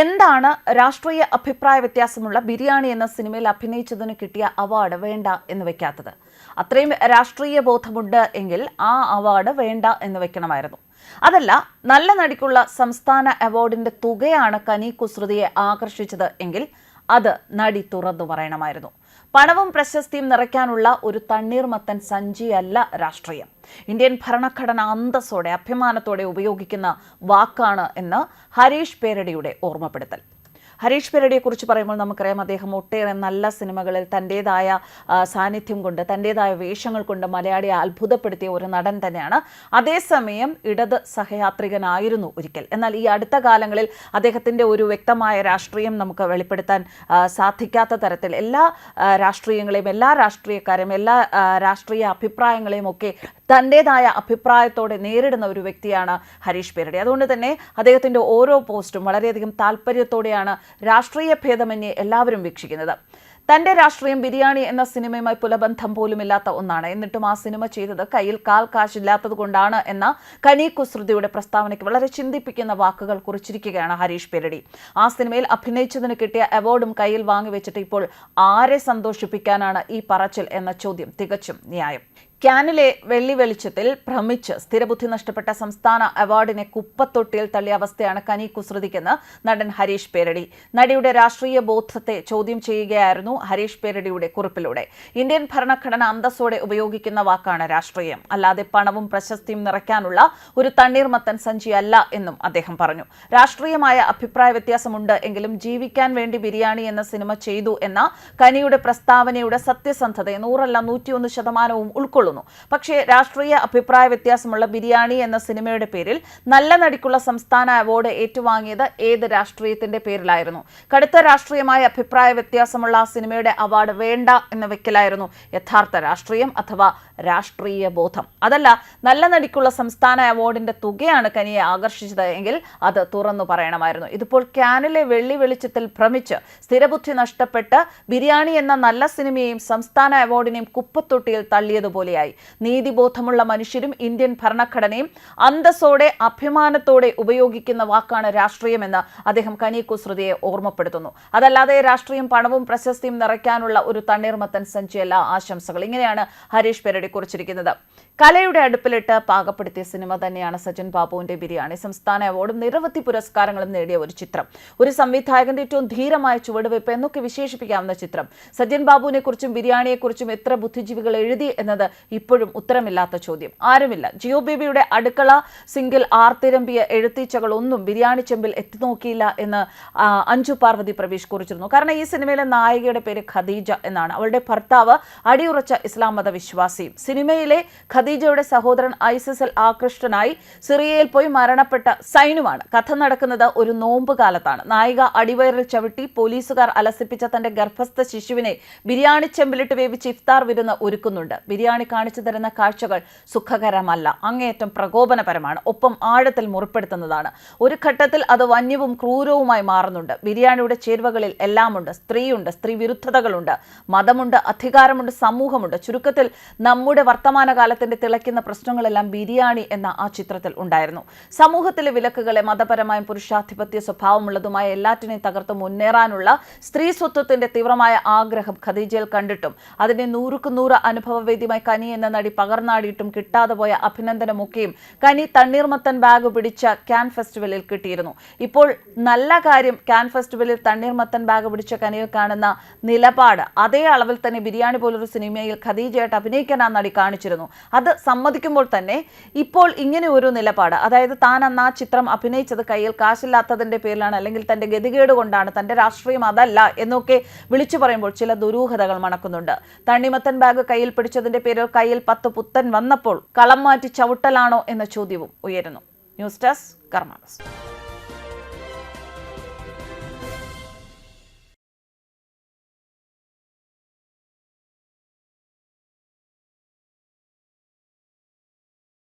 എന്താണ് രാഷ്ട്രീയ അഭിപ്രായ വ്യത്യാസമുള്ള ബിരിയാണി എന്ന സിനിമയിൽ അഭിനയിച്ചതിന് കിട്ടിയ അവാർഡ് വേണ്ട എന്ന് വെക്കാത്തത്? അത്രയും രാഷ്ട്രീയ ബോധമുണ്ട് എങ്കിൽ ആ അവാർഡ് വേണ്ട എന്ന് വെക്കണമായിരുന്നു. അതല്ല നല്ല നടിക്കുള്ള സംസ്ഥാന അവാർഡിന്റെ തുകയാണ് കനി കുസൃതിയെ ആകർഷിച്ചത് എങ്കിൽ അത് നടി തുറന്നു പറയണമായിരുന്നു. പണവും പ്രശസ്തിയും നിറയ്ക്കാനുള്ള ഒരു തണ്ണീർമത്തൻ സഞ്ചിയല്ല രാഷ്ട്രീയം. ഇന്ത്യൻ ഭരണഘടന അന്തസ്സോടെ അഭിമാനത്തോടെ ഉപയോഗിക്കുന്ന വാക്കാണ് എന്ന് ഹരീഷ് പേരടിയുടെ ഓർമ്മപ്പെടുത്തൽ. ഹരീഷ് പെരടിയെക്കുറിച്ച് പറയുമ്പോൾ നമുക്കറിയാം അദ്ദേഹം ഒട്ടേറെ നല്ല സിനിമകളിൽ തന്റേതായ സാന്നിധ്യം കൊണ്ട് തന്റേതായ വേഷങ്ങൾ കൊണ്ട് മലയാളിയെ അത്ഭുതപ്പെടുത്തിയ ഒരു നടൻ തന്നെയാണ്. അതേസമയം ഇടത് സഹയാത്രികനായിരുന്നു ഒരിക്കൽ. എന്നാൽ ഈ അടുത്ത കാലങ്ങളിൽ അദ്ദേഹത്തിന്റെ ഒരു വ്യക്തമായ രാഷ്ട്രീയം നമുക്ക് വെളിപ്പെടുത്താൻ സാധിക്കാത്ത തരത്തിൽ എല്ലാ രാഷ്ട്രീയങ്ങളെയും എല്ലാ രാഷ്ട്രീയക്കാരെയും എല്ലാ രാഷ്ട്രീയ അഭിപ്രായങ്ങളെയും ഒക്കെ തന്റേതായ അഭിപ്രായത്തോടെ നേരിടുന്ന ഒരു വ്യക്തിയാണ് ഹരീഷ് പേരടി. അതുകൊണ്ട് തന്നെ അദ്ദേഹത്തിന്റെ ഓരോ പോസ്റ്റും വളരെയധികം താല്പര്യത്തോടെയാണ് രാഷ്ട്രീയ ഭേദമന്യേ എല്ലാവരും വീക്ഷിക്കുന്നത്. തന്റെ രാഷ്ട്രീയം ബിരിയാണി എന്ന സിനിമയുമായി പുലബന്ധം പോലുമില്ലാത്ത ഒന്നാണ്. എന്നിട്ടും ആ സിനിമ ചെയ്തത് കയ്യിൽ കാൽ കാശില്ലാത്തത് കൊണ്ടാണ് എന്ന കനി കുസൃതിയുടെ പ്രസ്താവനയ്ക്ക് വളരെ ചിന്തിപ്പിക്കുന്ന വാക്കുകൾ കുറിച്ചിരിക്കുകയാണ് ഹരീഷ് പേരടി. ആ സിനിമയിൽ അഭിനയിച്ചതിന് കിട്ടിയ അവാർഡും കയ്യിൽ വാങ്ങിവെച്ചിട്ട് ഇപ്പോൾ ആരെ സന്തോഷിപ്പിക്കാനാണ് ഈ പറച്ചിൽ എന്ന ചോദ്യം തികച്ചും ന്യായം. ക്യാനിലെ വെള്ളി വെളിച്ചത്തിൽ ഭ്രമിച്ച് സ്ഥിരബുദ്ധി നഷ്ടപ്പെട്ട സംസ്ഥാന അവാർഡിനെ കുപ്പത്തൊട്ടിയിൽ തള്ളിയ അവസ്ഥയാണ് കനി കുസൃതിക്കെന്ന് നടൻ ഹരീഷ് പേരടി. നടിയുടെ രാഷ്ട്രീയ ബോധത്തെ ചോദ്യം ചെയ്യുകയായിരുന്നു ഹരീഷ് പേരടിയുടെ കുറിപ്പിലൂടെ. ഇന്ത്യൻ ഭരണഘടന അന്തസ്സോടെ ഉപയോഗിക്കുന്ന വാക്കാണ് രാഷ്ട്രീയം. അല്ലാതെ പണവും പ്രശസ്തിയും നിറയ്ക്കാനുള്ള ഒരു തണ്ണീർമത്തൻ സഞ്ചിയല്ല എന്നും അദ്ദേഹം പറഞ്ഞു. രാഷ്ട്രീയമായ അഭിപ്രായ വ്യത്യാസമുണ്ട് എങ്കിലും ജീവിക്കാൻ വേണ്ടി ബിരിയാണി എന്ന സിനിമ ചെയ്തു എന്ന കനിയുടെ പ്രസ്താവനയുടെ സത്യസന്ധതയെ നൂറല്ല നൂറ്റിയൊന്ന് ശതമാനവും ഉൾക്കൊള്ളുന്നു പക്ഷേ രാഷ്ട്രീയ അഭിപ്രായ വ്യത്യാസമുള്ള ബിരിയാണി എന്ന സിനിമയുടെ പേരിൽ നല്ല നടിക്കുള്ള സംസ്ഥാന അവാർഡ് ഏറ്റുവാങ്ങിയത് ഏത് രാഷ്ട്രീയത്തിന്റെ പേരിലായിരുന്നു? കടുത്ത രാഷ്ട്രീയമായ അഭിപ്രായ വ്യത്യാസമുള്ള ആ സിനിമയുടെ അവാർഡ് വേണ്ട എന്ന വെക്കലായിരുന്നു യഥാർത്ഥ രാഷ്ട്രീയം അഥവാ രാഷ്ട്രീയ ബോധം. അതല്ല നല്ല നടിക്കുള്ള സംസ്ഥാന അവാർഡിന്റെ തുകയാണ് കനിയെ ആകർഷിച്ചത് എങ്കിൽ അത് തുറന്നു പറയണമായിരുന്നു. ഇതിപ്പോൾ ക്യാനിലെ വെള്ളി വെളിച്ചത്തിൽ ഭ്രമിച്ച് സ്ഥിരബുദ്ധി നഷ്ടപ്പെട്ട് ബിരിയാണി എന്ന നല്ല സിനിമയെയും സംസ്ഥാന അവാർഡിനെയും കുപ്പത്തൊട്ടിയിൽ തള്ളിയതുപോലെയായി. നീതിബോധമുള്ള മനുഷ്യരും ഇന്ത്യൻ ഭരണഘടനയും അന്തസ്സോടെ അഭിമാനത്തോടെ ഉപയോഗിക്കുന്ന വാക്കാണ് രാഷ്ട്രീയമെന്ന് അദ്ദേഹം കനീക്കു ശ്രുതിയെ ഓർമ്മപ്പെടുത്തുന്നു. അതല്ലാതെ രാഷ്ട്രീയം പണവും പ്രശസ്തിയും നിറയ്ക്കാനുള്ള ഒരു തണ്ണീർമത്തൻ സഞ്ചിയല്ല ആശംസകൾ. ഇങ്ങനെയാണ് ഹരീഷ് പെരടി കുറിച്ചിരിക്കുന്നത്. കലയുടെ അടുപ്പിലിട്ട് പാകപ്പെടുത്തിയ സിനിമ തന്നെയാണ് സജൻ ബാബുവിന്റെ ബിരിയാണി. സംസ്ഥാന അവാർഡും നിരവധി പുരസ്കാരങ്ങളും നേടിയ ഒരു ചിത്രം. ഒരു സംവിധായകന്റെ ഏറ്റവും ധീരമായ ചുവടുവയ്പ് എന്നൊക്കെ വിശേഷിപ്പിക്കാവുന്ന ചിത്രം. സജ്ജൻ ബാബുവിനെ കുറിച്ചും ബിരിയാണിയെക്കുറിച്ചും എത്ര ബുദ്ധിജീവികൾ എഴുതി എന്നത് ഇപ്പോഴും ഉത്തരമില്ലാത്ത ചോദ്യം. ആരുമില്ല. ജിയോ ബേബിയുടെ അടുക്കള സിംഗിൾ ആർത്തിരമ്പിയ എഴുത്തീച്ചകൾ ഒന്നും ബിരിയാണി ചെമ്പിൽ എത്തി നോക്കിയില്ല എന്ന് അഞ്ജു പാർവതി പ്രവീഷ് കുറിച്ചിരുന്നു. കാരണം ഈ സിനിമയിലെ നായികയുടെ പേര് ഖദീജ എന്നാണ്. അവളുടെ ഭർത്താവ് അടിയുറച്ച ഇസ്ലാം മത വിശ്വാസിയും സിനിമയിലെ ഖദീജയുടെ സഹോദരൻ ഐസിസിൽ ആകൃഷ്ടനായി സിറിയയിൽ പോയി മരണപ്പെട്ട സൈനുമാണ്. കഥ നടക്കുന്നത് ഒരു നോമ്പ് കാലത്താണ്. നായിക അടിവയറിൽ ചവിട്ടി പോലീസുകാർ അലസിപ്പിച്ച തന്റെ ഗർഭസ്ഥ ശിശുവിനെ ബിരിയാണി ചെമ്പിലിട്ട് വേവിച്ച് ഇഫ്താർ വിരുന്ന് ഒരുക്കുന്നുണ്ട്. ബിരിയാണി കാണിച്ചു തരുന്ന കാഴ്ചകൾ സുഖകരമല്ല. അങ്ങേയറ്റം പ്രകോപനപരമാണ്. ഒപ്പം ആഴത്തിൽ മുറിപ്പെടുത്തുന്നതാണ്. ഒരു ഘട്ടത്തിൽ അത് വന്യവും ക്രൂരവുമായി മാറുന്നുണ്ട്. ബിരിയാണിയുടെ ചേരുവകളിൽ എല്ലാമുണ്ട്. സ്ത്രീയുണ്ട് സ്ത്രീ വിരുദ്ധതകളുണ്ട്. മതമുണ്ട് അധികാരമുണ്ട് സമൂഹമുണ്ട്. ചുരുക്കത്തിൽ നമ്മുടെ വർത്തമാനകാലത്തിന്റെ തിളയ്ക്കുന്ന പ്രശ്നങ്ങളെല്ലാം ബിരിയാണി എന്ന ആ ചിത്രത്തിൽ ഉണ്ടായിരുന്നു. സമൂഹത്തിലെ വിലക്കുകളെ മതപരമായും പുരുഷാധിപത്യ സ്വഭാവമുള്ളതുമായ എല്ലാറ്റിനെയും തകർത്ത് മുന്നേറാനുള്ള സ്ത്രീ സ്വത്വത്തിന്റെ തീവ്രമായ ആഗ്രഹം ഖദീജയിൽ കണ്ടിട്ടും അതിനെ നൂറുക്ക് നൂറ് അനുഭവവേദ്യമായി കനി എന്ന നടി പകർന്നാടിയിട്ടും കിട്ടാതെ പോയ അഭിനന്ദനമൊക്കെയും കനി തണ്ണീർമത്തൻ ബാഗ് പിടിച്ച ക്യാൻ ഫെസ്റ്റിവലിൽ കിട്ടിയിരുന്നു. ഇപ്പോൾ നല്ല കാര്യം ക്യാൻ ഫെസ്റ്റിവലിൽ തണ്ണീർമത്തൻ ബാഗ് പിടിച്ച കനിയെ കാണുന്ന നിലപാട് അതേ അളവിൽ തന്നെ ബിരിയാണി പോലൊരു സിനിമയിൽ ഖദീജയായിട്ട് അഭിനയിക്കാൻ ആ നടി കാണിച്ചിരുന്നു. അത് സമ്മതിക്കുമ്പോൾ തന്നെ ഇപ്പോൾ ഇങ്ങനെ ഒരു നിലപാട് അതായത് താൻ അന്ന് ആ ചിത്രം അഭിനയിച്ചത് കയ്യിൽ കാശില്ലാത്തതിന്റെ പേരിലാണ് അല്ലെങ്കിൽ തന്റെ ഗതികേട് കൊണ്ടാണ് തന്റെ രാഷ്ട്രീയം അതല്ല എന്നൊക്കെ വിളിച്ചു പറയുമ്പോൾ ചില ദുരൂഹതകൾ മണക്കുന്നുണ്ട്. തണ്ണിമത്തൻ ബാഗ് കയ്യിൽ പിടിച്ചതിന്റെ പേരിൽ കയ്യിൽ പത്ത് പുത്തൻ വന്നപ്പോൾ കളം മാറ്റി ചവിട്ടലാണോ എന്ന ചോദ്യവും ഉയരുന്നു. News desk കർമാനസ്.